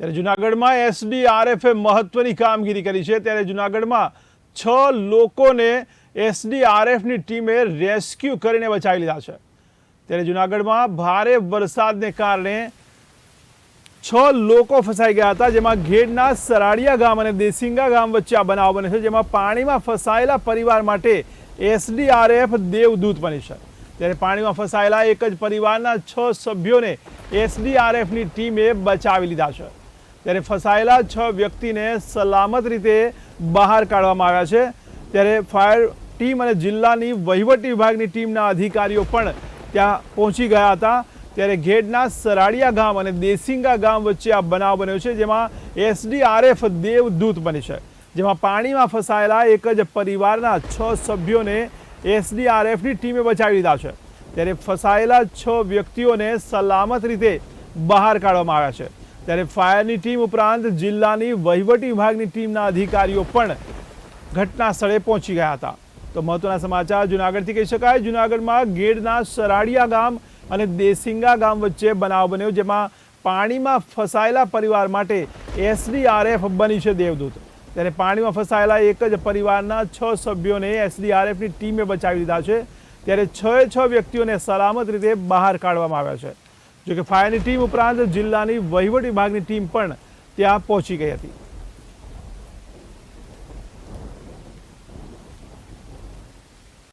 ત્યારે જુનાગઢમાં એસડીઆરએફે મહત્વની કામગીરી કરી છે. ત્યારે જુનાગઢમાં છ લોકોને એસડીઆરએફની ટીમે રેસ્ક્યુ કરીને બચાવી લીધા છે. ત્યારે જુનાગઢમાં ભારે વરસાદને કારણે છ લોકો ફસાઈ ગયા હતા, જેમાં ઘેડના સરાડિયા ગામ અને દેસિંગા ગામ વચ્ચે આ બનાવ બને છે, જેમાં પાણીમાં ફસાયેલા પરિવાર માટે એસડીઆરએફ દેવદૂત બની છે. ત્યારે પાણીમાં ફસાયેલા એક જ પરિવારના છ સભ્યોને એસડીઆરએફની ટીમે બચાવી લીધા છે. ત્યારે ફસાયેલા છ વ્યક્તિને સલામત રીતે બહાર કાઢવામાં આવ્યા છે. ત્યારે ફાયર ટીમ અને જિલ્લાની વહીવટી વિભાગની ટીમના અધિકારીઓ પણ ત્યાં પહોંચી ગયા હતા. ત્યારે ઘેડના સરાડિયા ગામ અને દેસિંગા ગામ વચ્ચે આ બનાવ બન્યો છે, જેમાં એસડીઆરએફ દેવદૂત બની છે. જેમાં પાણીમાં ફસાયેલા એક જ પરિવારના છ સભ્યોને એસડીઆરએફની ટીમે બચાવી લીધા છે. ત્યારે ફસાયેલા છ વ્યક્તિઓને સલામત રીતે બહાર કાઢવામાં આવ્યા છે. ત્યારે ફાયરની ટીમ ઉપરાંત જિલ્લાની વહીવટી વિભાગની ટીમના અધિકારીઓ પણ ઘટના સ્થળે પહોંચી ગયા હતા. તો મહત્વના સમાચાર જુનાગઢથી કહી શકાય. જુનાગઢમાં ગેડના સરાડિયા ગામ અને દેસિંગા ગામ વચ્ચે બનાવ બન્યો, જેમાં પાણીમાં ફસાયેલા પરિવાર માટે એસડીઆરએફ બની છે દેવદૂત. ત્યારે પાણીમાં ફસાયેલા એક જ પરિવારના છ સભ્યોને એસડીઆરએફની ટીમે બચાવી લીધા છે. ત્યારે છ છ વ્યક્તિઓને સલામત રીતે બહાર કાઢવામાં આવ્યા છે. જોકે ફાયરની ટીમ ઉપરાંત જિલ્લાની વહીવટી વિભાગની ટીમ પણ ત્યાં પહોંચી ગઈ હતી.